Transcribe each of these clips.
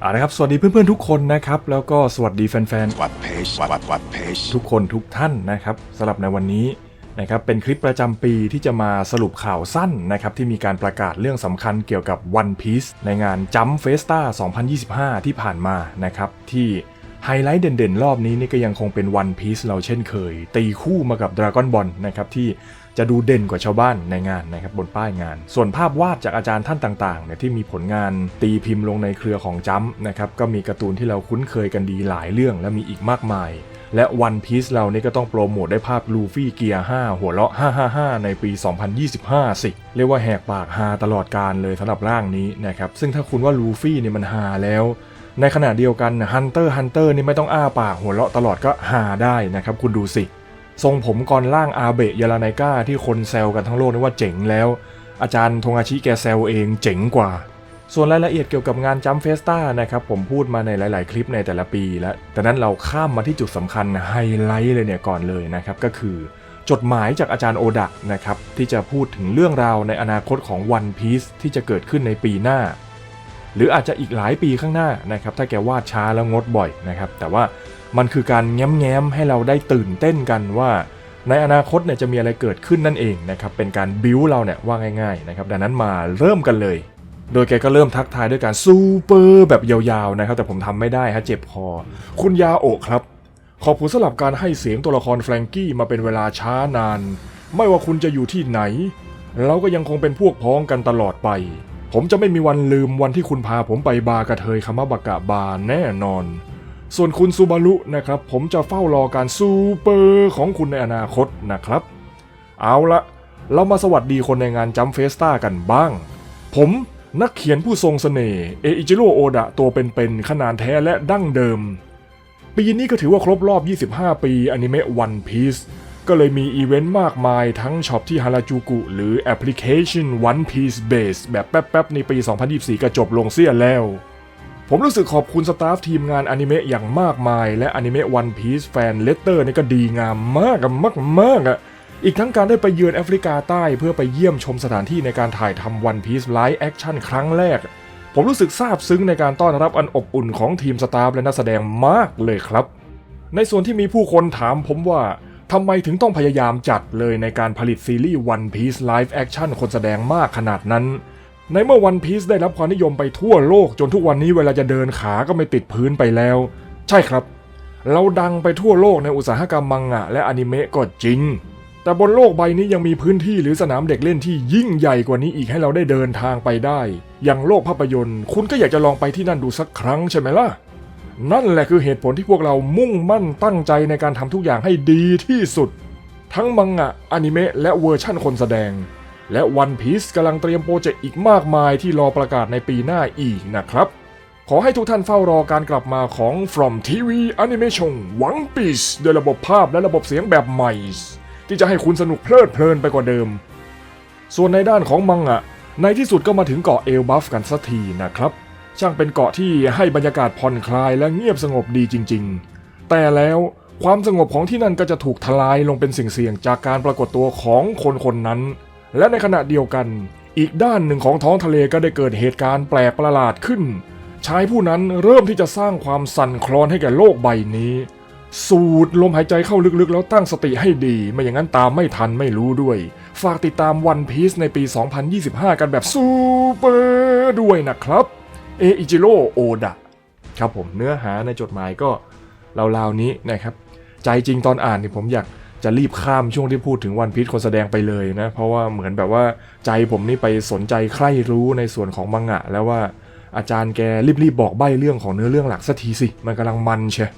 เอาละครับ สวัสดีเพื่อนๆทุกคนนะครับ แล้วก็สวัสดีแฟนวัดเพจวัดวัดเพจๆทุกคนทุกท่านนะครับสำหรับในวันนี้นะครับเป็นคลิปประจำปีที่จะมาสรุปข่าวสั้นนะครับที่มีการประกาศเรื่องสำคัญเกี่ยวกับ One Piece ในงาน Jump Festa 2025 ที่ผ่านมานะครับที่ไฮไลท์เด่นๆ รอบนี้นี่ก็ยังคงเป็น One Piece เราเช่นเคย ตีคู่มากับ Dragon Ball นะครับที่ จะดูเด่นกว่าชาวบ้านในงานนะครับบนป้ายงาน ส่วนภาพวาดจากอาจารย์ท่านต่างๆเนี่ยที่มีผลงานตีพิมพ์ลงในเครือของจัมนะครับก็มีการ์ตูนที่เราคุ้นเคยกันดีหลายเรื่องและมีอีกมากมาย และ One Piece เรานี่ก็ต้องโปรโมทได้ภาพลูฟี่เกียร์5หัวเราะ 555 ในปี 2025 สิ เรียกว่าแหกปากฮาตลอดการเลยสำหรับร่างนี้นะครับซึ่งถ้าคุณว่าลูฟี่เนี่ยมันฮาแล้วในขณะเดียวกันฮันเตอร์ฮันเตอร์นี่ไม่ต้องอ้าปากหัวเราะตลอดก็ฮาได้นะครับ คุณดูสิ ทรงผมก่อนล่างอาเบะยาลาไนก้าที่คนแซวกันทั้งโลกนี่ว่าเจ๋งแล้ว อาจารย์ทงอาชิแกแซวเองเจ๋งกว่า ส่วนรายละเอียดเกี่ยวกับงานจัมเฟสตานะครับผมพูดมาในหลาย ๆ คลิปในแต่ละปีแล้ว แต่นั้นเราข้ามมาที่จุดสำคัญไฮไลท์เลยเนี่ยก่อนเลยนะครับก็คือจดหมายจากอาจารย์โอดะนะครับที่จะพูดถึงเรื่องราวในอนาคตของ One Piece ที่จะเกิดขึ้นในปีหน้า หรืออาจจะอีกหลายปีข้างหน้านะครับถ้าแกวาดช้าแล้วงดบ่อยนะครับแต่ว่า มันคือการแง้มๆให้เราได้ตื่นเต้นกันว่าในอนาคตเนี่ยจะมีอะไรเกิดขึ้นนั่นเองนะครับเป็นการบิวเราเนี่ยว่าง่ายๆนะครับดังนั้นมาเริ่มกันเลย โดยแกก็เริ่มทักทายด้วยการซูเปอร์แบบยาวๆนะครับแต่ผมทำไม่ได้ฮะเจ็บคอ คุณยาโอะครับ ขอบคุณสำหรับการให้เสียงตัวละครแฟรงกี้มาเป็นเวลาช้านาน ไม่ว่าคุณจะอยู่ที่ไหน เราก็ยังคงเป็นพวกพ้องกันตลอดไป ผมจะไม่มีวันลืมวันที่คุณพาผมไปบาร์กระเทยคามาบากะบาร์แน่นอน ส่วนคุณซูบารุนะครับ ผมจะเฝ้ารอการซูเปอร์ของคุณในอนาคตนะครับ เอาละเรามาสวัสดีคนในงานจัมเฟสตากันบ้าง ผมนักเขียนผู้ทรงสเสน่ห์เออิจิโร่โอดะตัวเป็นๆขนาดแท้และดั้งเดิม ปีนี้ก็ถือว่าครบรอบ 25 ปีอนิเมะ One Piece ก็เลยมีอีเวนต์มากมายทั้งช็อปที่ฮาราจูกุหรือแอปพลิเคชัน One Piece Base แบบแป๊บๆ ในปี 2024 ก็จบลงเสียแล้ว ผมรู้สึกขอบคุณสตาฟทีมงานอนิเมะอย่างมากมาย และอนิเมะ One Piece แฟนเลตเตอร์นี่ก็ดีงามมากมากมากๆอะอีกทั้งการได้ไปเยือนแอฟริกาใต้เพื่อไปเยี่ยมชมสถานที่ในการถ่ายทำ One Piece Live Action ครั้งแรก ผมรู้สึกซาบซึ้งในการต้อนรับอันอบอุ่นของทีมสตาฟและนักแสดงมากเลยครับ ในส่วนที่มีผู้คนถามผมว่าทำไมถึงต้องพยายามจัดเลยในการผลิตซีรีส์ One Piece Live Action คนแสดงมากขนาดนั้น ในเมื่อ One Piece ได้รับความนิยมไปทั่วโลกจนทุกวันนี้เวลาจะเดินขาก็ไม่ติดพื้นไปแล้ว ใช่ครับ เราดังไปทั่วโลกในอุตสาหกรรมมังงะและอนิเมะก็จริง แต่บนโลกใบนี้ยังมีพื้นที่หรือสนามเด็กเล่นที่ยิ่งใหญ่กว่านี้อีกให้เราได้เดินทางไปได้ อย่างโลกภาพยนตร์ คุณก็อยากจะลองไปที่นั่นดูสักครั้งใช่ไหมล่ะ นั่นแหละคือเหตุผลที่พวกเรามุ่งมั่นตั้งใจในการทำทุกอย่างให้ดีที่สุด ทั้งมังงะอนิเมะและเวอร์ชั่นคนแสดง และ One Piece กำลังเตรียมโปรเจกต์อีกมากมายที่รอประกาศในปีหน้าอีกนะครับ ขอให้ทุกท่านเฝ้ารอการกลับมาของ From TV Animation One Piece ด้วยระบบภาพและระบบเสียงแบบใหม่ ที่จะให้คุณสนุกเพลิดเพลินไปกว่าเดิม ส่วนในด้านของมังงะในที่สุดก็มาถึงเกาะเอลบัฟกันสักทีนะครับ ช่างเป็นเกาะที่ให้บรรยากาศผ่อนคลายและเงียบสงบดีจริง ๆ แต่แล้วความสงบของที่นั่นก็จะถูกทลายลงเป็นสิ่งเสี่ยงจากการปรากฏตัวของคนคนนั้น และในขณะเดียวกัน อีกด้านหนึ่งของท้องทะเลก็ได้เกิดเหตุการณ์แปลกประหลาดขึ้น ชายผู้นั้นเริ่มที่จะสร้างความสั่นคลอนให้แก่โลกใบนี้ สูดลมหายใจเข้าลึกๆ แล้วตั้งสติให้ดี ไม่อย่างนั้นตามไม่ทันไม่รู้ด้วย ฝากติดตาม One Piece ในปี 2025 กันแบบซูเปอร์ด้วยนะครับ เออิจิโร่โอดะครับผมเนื้อหาในจดหมายก็ราวๆนี้นะครับ ใจจริงตอนอ่านนี่ผมอยาก จะรีบข้ามช่วงที่พูดถึงวันพีชคนแสดงไปเลยนะ เพราะว่าเหมือนแบบว่าใจผมนี่ไปสนใจใคร่รู้ในส่วนของมังงะ แล้วว่าอาจารย์แกรีบๆบอกใบ้เรื่องของเนื้อเรื่องหลักสักทีสิ มันกำลังมันเชีย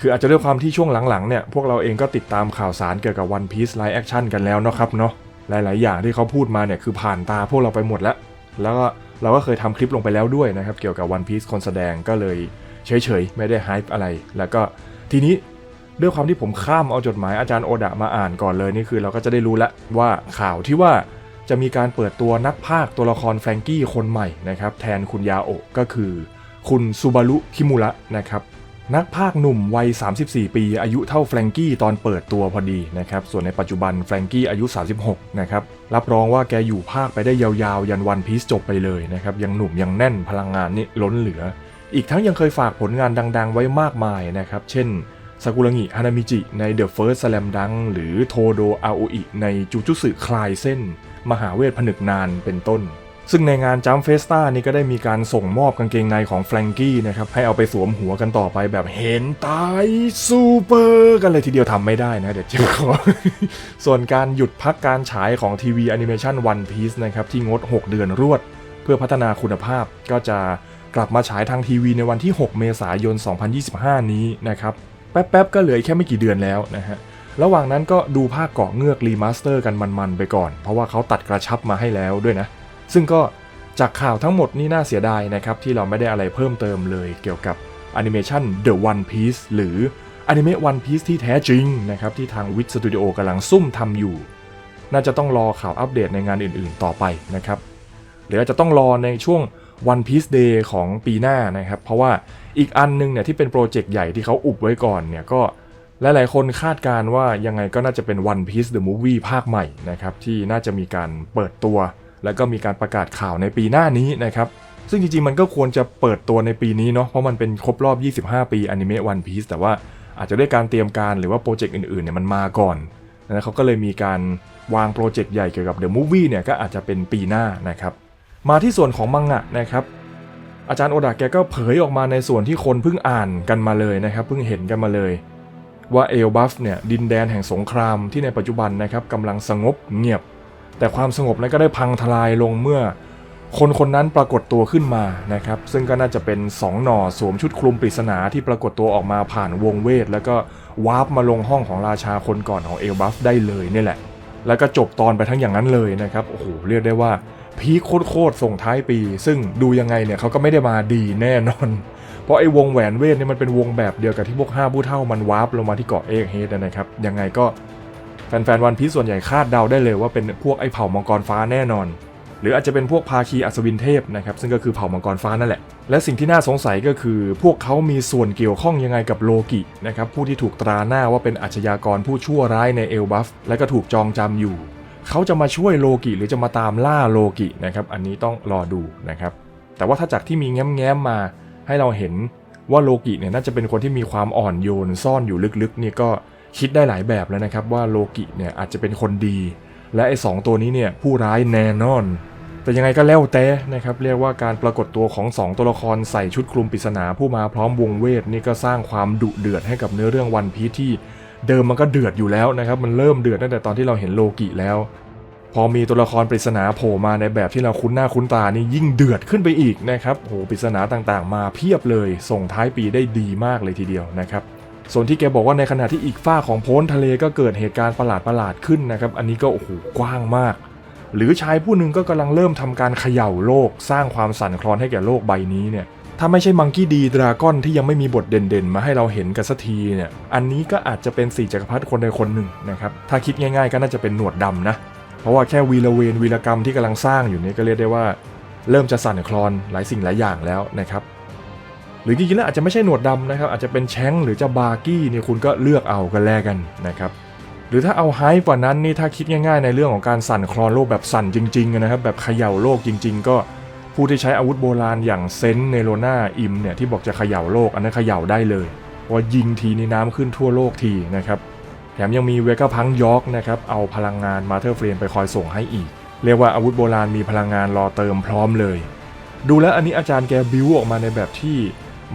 คืออาจจะด้วยความที่ช่วงหลังๆเนี่ยพวกเราเองก็ติดตามข่าวสารเกี่ยวกับ One Piece Live Action กันแล้วเนาะครับเนาะหลายๆ อย่างที่เขาพูดมาเนี่ยคือผ่านตาพวกเราไปหมดแล้ว แล้วก็เราก็เคยทำคลิปลงไปแล้วด้วยนะครับเกี่ยวกับ One Piece คนแสดงก็เลยเฉยๆไม่ได้ไฮป์อะไร แล้วก็ทีนี้ ด้วยความที่ผมข้ามเอาจดหมายอาจารย์โอดะมาอ่านก่อนเลยนี่คือเราก็จะได้รู้แล้วว่าข่าวที่ว่าจะมีการเปิดตัวนักพากตัวละครแฟรงกี้คนใหม่นะครับแทนคุณยาโอะก็คือคุณซูบารุคิมุระนะครับนักพากหนุ่มวัย 34 ปี อายุเท่าแฟรงกี้ตอนเปิดตัวพอดีนะครับส่วนในปัจจุบันแฟรงกี้อายุ 36 นะครับรับรองว่าแกอยู่ภาคไปได้ยาวๆ ยันวันพีซจบไปเลยนะครับยังหนุ่มยังแน่นพลังงานนี่ล้นเหลือ อีกทั้งยังเคยฝากผลงานดังๆ ไว้มากมายนะครับเช่น ซากุระงิฮานามิจิใน The First Slam Dunk หรือโทโดอาโออิในจูจุสึคลายเส้น มหาเวทผนึกนานเป็นต้น ซึ่งในงานจัมเฟสตานี่ก็ได้มีการส่งมอบกางเกงในของแฟรงกี้นะครับ ให้เอาไปสวมหัวกันต่อไปแบบเห็นตายซูเปอร์กันเลยทีเดียวทำไม่ได้นะ เดี๋ยวเจ็บคอส่วนการหยุดพักการฉายของทีวีแอนิเมชัน One Piece นะครับที่งด 6 เดือนรวด เพื่อพัฒนาคุณภาพก็จะกลับมาฉายทางทีวีในวันที่ 6 เมษายน 2025 นี้นะครับ แป๊บๆก็เหลือแค่ไม่กี่เดือนแล้วนะฮะระหว่างนั้นก็ดูภาคเกาะเงือกรีมาสเตอร์กันมันๆไปก่อน เพราะว่าเขาตัดกระชับมาให้แล้วด้วยนะ ซึ่งก็จากข่าวทั้งหมดนี่น่าเสียดายนะครับ ที่เราไม่ได้อะไรเพิ่มเติมเลยเกี่ยวกับแอนิเมชัน The One Piece หรืออนิเมะ One Piece ที่แท้จริงนะครับ ที่ทางวิ t สตูดิโอกำลังซุ่มทำอยู่ น่าจะต้องรอข่าวอัปเดตในงานอื่นๆต่อไปนะครับหรืออาจจะต้องรอในช่วง One Piece Day ของปีหน้านะครับ เพราะว่าอีกอันหนึงเนี่ยที่เป็นโปรเจกต์ใหญ่ที่เขาอุบไว้ก่อนเนี่ยก็หลายๆคนคาดการว่ายังไงก็น่าจะเป็น One Piece the Movie ภาคใหม่นะครับที่น่าจะมีการเปิดตัว แล้วก็มีการประกาศข่าวในปีหน้านี้นะครับซึ่งจริงๆ มันก็ควรจะเปิดตัวในปีนี้เนาะเพราะมันเป็นครบรอบ 25 ปีอนิเมะ One Piece แต่ว่าอาจจะด้วยการเตรียมการหรือว่าโปรเจกต์อื่นๆเนี่ยมันมาก่อนนะเขาก็เลยมีการวางโปรเจกต์ใหญ่เกี่ยวกับ The Movie เนี่ยก็อาจจะเป็นปีหน้านะครับ มาที่ส่วนของมังงะนะครับอาจารย์โอดะแกก็เผยออกมาในส่วนที่คนเพิ่งอ่านกันมาเลยนะครับเพิ่งเห็นกันมาเลย ว่าเอลบัฟเนี่ยดินแดนแห่งสงครามที่ในปัจจุบันนะครับกำลังสงบเงียบ แต่ความสงบนั้นก็ได้พังทลายลงเมื่อ คนคนนั้นปรากฏตัวขึ้นมานะครับ ซึ่งก็น่าจะเป็น2หน่อสวมชุดคลุมปริศนาที่ปรากฏตัวออกมาผ่านวงเวท แล้วก็วาร์ปมาลงห้องของราชาคนก่อนของเอลบัฟได้เลยนี่แหละ แล้วก็จบตอนไปทั้งอย่างนั้นเลยนะครับโอ้โหเรียกได้ว่า พีคโคตรๆส่งท้ายปี ซึ่งดูยังไงเนี่ยเขาก็ไม่ได้มาดีแน่นอน เพราะไอ้วงแหวนเวทเนี่ยมันเป็นวงแบบเดียวกับที่พวกห้าผู้เท่ามันวาร์ปลงมาที่เกาะเอกเฮดนะครับ ยังไงก็แฟนๆวันพีซส่วนใหญ่คาดเดาได้เลยว่าเป็นพวกไอ้เผ่ามังกรฟ้าแน่นอน หรืออาจจะเป็นพวกภาคีอัศวินเทพนะครับซึ่งก็คือเผ่ามังกรฟ้านั่นแหละ และสิ่งที่น่าสงสัยก็คือ พวกเขามีส่วนเกี่ยวข้องยังไงกับโลกินะครับผู้ที่ถูกตราหน้าว่าเป็นอาชญากรผู้ชั่วร้ายในเอลบัฟและก็ถูกจองจำอยู่ เขาจะมาช่วยโลกิหรือจะมาตามล่าโลกินะครับ อันนี้ต้องรอดูนะครับ แต่ว่าถ้าจากที่มีแง้มๆมาให้เราเห็นว่าโลกิเนี่ยน่าจะเป็นคนที่มีความอ่อนโยนซ่อนอยู่ลึกๆนี่ก็คิดได้หลายแบบแล้วนะครับ ว่าโลกิเนี่ยอาจจะเป็นคนดี และไอ้สองตัวนี้เนี่ยผู้ร้ายแน่นอน แต่ยังไงก็แล้วแต่นะครับเรียกว่าการปรากฏตัวของ 2 ตัวละครใส่ชุดคลุมปริศนาผู้มาพร้อมวงเวทนี่ก็สร้างความดุเดือดให้กับเนื้อเรื่องวันพีที่ เดิมมันก็เดือดอยู่แล้วนะครับ มันเริ่มเดือดตั้งแต่ตอนที่เราเห็นโลกิแล้ว พอมีตัวละครปริศนาโผล่มาในแบบที่เราคุ้นหน้าคุ้นตานี่ยิ่งเดือดขึ้นไปอีกนะครับโหปริศนาต่างๆ มาเพียบเลย ส่งท้ายปีได้ดีมากเลยทีเดียวนะครับส่วนที่แกบอกว่าในขณะที่อีกฝ้าของโพ้นทะเลก็เกิดเหตุการณ์ประหลาดๆขึ้นนะครับ อันนี้ก็โอ้โหกว้างมาก หรือชายผู้หนึ่งก็กำลังเริ่มทำการเขย่าโลก สร้างความสั่นคลอนให้แก่โลกใบนี้เนี่ย ถ้าไม่ใช่มังกี้ดีดราก้อนที่ยังไม่มีบทเด่นๆ มาให้เราเห็นกันสักทีเนี่ย อันนี้ก็อาจจะเป็นสี่จักรพรรดิคนใดคนหนึ่งนะครับ ถ้าคิดง่ายๆก็น่าจะเป็นหนวดดำนะ เพราะว่าแค่วีละเวนวีรกรรมที่กำลังสร้างอยู่นี่ก็เรียกได้ว่า เริ่มจะสั่นคลอนหลายสิ่งหลายอย่างแล้วนะครับหรือจริงๆแล้วอาจจะไม่ใช่หนวดดำนะครับอาจจะเป็นแชงหรือจะบาร์กี้เนี่ยคุณก็เลือกเอากันแลกกันนะครับหรือถ้าเอาไฮกว่านั้นนี่ถ้าคิดง่าย ๆ ในเรื่องของการสั่นคลอนโลกแบบสั่นจริงๆนะครับแบบเขย่าโลกจริง ๆ ก็ ผู้ที่ใช้อาวุธโบราณอย่างเซนเนโรนาอิมเนี่ยที่บอกจะเขย่าโลกอันนั้นเขย่าได้เลยพราะว่ายิงทีในน้ำขึ้นทั่วโลกทีนะครับแถมยังมีเวก้าพังยอร์กนะครับเอาพลังงานมาเธอร์เฟรนไปคอยส่งให้อีก เรียกว่าอาวุธโบราณมีพลังงานรอเติมพร้อมเลย ดูแล้วอันนี้อาจารย์แกบิวออกมาในแบบที่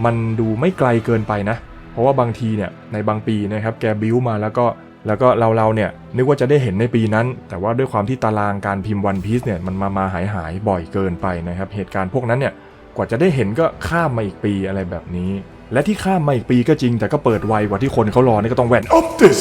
มันดูไม่ไกลเกินไปนะ เพราะว่าบางทีเนี่ยในบางปีนะครับแกบิวมาแล้วก็ แล้วก็เราเราเนี่ยนึกว่าจะได้เห็นในปีนั้น แต่ว่าด้วยความที่ตารางการพิมพ์วันพีซเนี่ยมันมามาหายหายบ่อยเกินไปนะครับเหตุการณ์พวกนั้นเนี่ยกว่าจะได้เห็นก็ข้ามมาอีกปีอะไรแบบนี้ และที่ข้ามมาอีกปีก็จริง แต่ก็เปิดไวกว่าที่คนเขารอนี่ก็ต้องแวนออปติส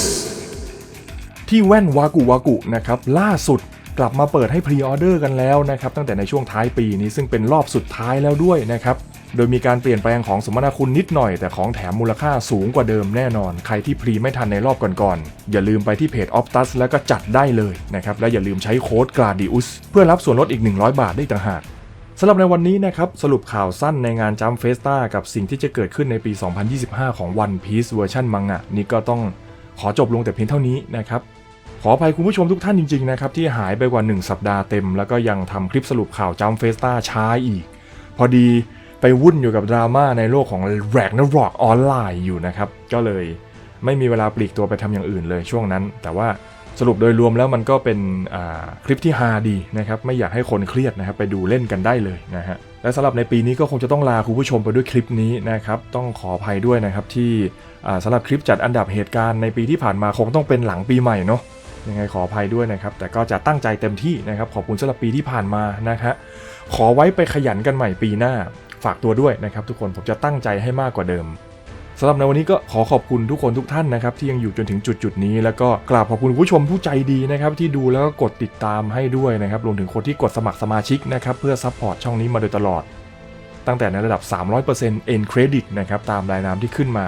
ที่แว่นวากุวากุนะครับล่าสุดกลับมาเปิดให้พรีออเดอร์กันแล้วนะครับตั้งแต่ในช่วงท้ายปีนี้ซึ่งเป็นรอบสุดท้ายแล้วด้วยนะครับ โดยมีการเปลี่ยนแปลงของสมนาคุณนิดหน่อย แต่ของแถมมูลค่าสูงกว่าเดิมแน่นอน ใครที่พรีไม่ทันในรอบก่อนๆ อย่าลืมไปที่เพจ Optus แล้วก็จัดได้เลยนะครับ และอย่าลืมใช้โค้ด Gladius เพื่อรับส่วนลดอีก 100 บาทได้ต่างหากสำหรับในวันนี้นะครับ สรุปข่าวสั้นในงานจัมเฟสตากับสิ่งที่จะเกิดขึ้นในปี 2025 ของ One Piece เวอร์ชันมังงะนี่ก็ต้องขอจบลงแต่เพียงเท่านี้นะครับขออภัยคุณผู้ชมทุกท่านจริงๆนะครับที่หายไปกว่า 1 สัปดาห์เต็ม แล้วก็ยังทำคลิปสรุปข่าวจัมเฟสตาช้าอีก พอดี ไปวุ่นอยู่กับดราม่าในโลกของแร็กนร็อกออนไลน์อยู่นะครับ ก็เลยไม่มีเวลาปลีกตัวไปทำอย่างอื่นเลยช่วงนั้น แต่ว่าสรุปโดยรวมแล้วมันก็เป็นคลิปที่ฮาดีนะครับไม่อยากให้คนเครียดนะครับไปดูเล่นกันได้เลยนะฮะและสำหรับในปีนี้ก็คงจะต้องลาคุณผู้ชมไปด้วยคลิปนี้นะครับต้องขออภัยด้วยนะครับที่สำหรับคลิปจัดอันดับเหตุการณ์ในปีที่ผ่านมาคงต้องเป็นหลังปีใหม่เนาะยังไงขออภัยด้วยนะครับ แต่ก็จะตั้งใจเต็มที่นะครับ ขอบคุณสำหรับปีที่ผ่านมานะฮะขอไว้ไปขยันกันใหม่ปีหน้า ฝากตัวด้วยนะครับทุกคนผมจะตั้งใจให้มากกว่าเดิมสำหรับในวันนี้ก็ขอขอบคุณทุกคนทุกท่านนะครับที่ยังอยู่จนถึงจุดจุดนี้ แล้วก็กราบขอบคุณผู้ชมผู้ใจดีนะครับที่ดูแล้วก็กดติดตามให้ด้วยนะครับรวมถึงคนที่กดสมัครสมาชิกนะครับเพื่อซัพพอร์ตช่องนี้มาโดยตลอด ตั้งแต่ในระดับ 300% end credit นะครับตามรายนามที่ขึ้นมา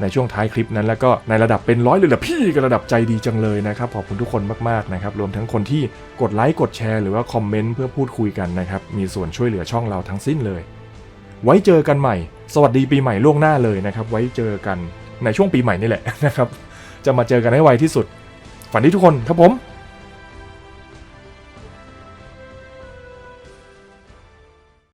ในช่วงท้ายคลิปนั้นแล้วก็ในระดับเป็นร้อยเลยละพี่ก็ระดับใจดีจังเลยนะครับขอบคุณทุกคนมากๆนะครับรวมทั้งคนที่กดไลค์กดแชร์หรือว่าคอมเมนต์เพื่อพูดคุยกันนะครับมีส่วนช่วยเหลือช่องเราทั้งสิ้นเลย ไว้เจอกันใหม่ สวัสดีปีใหม่ล่วงหน้าเลยนะครับ ไว้เจอกันในช่วงปีใหม่นี่แหละนะครับ จะมาเจอกันให้ไวที่สุด ฝันดีทุกคนครับผม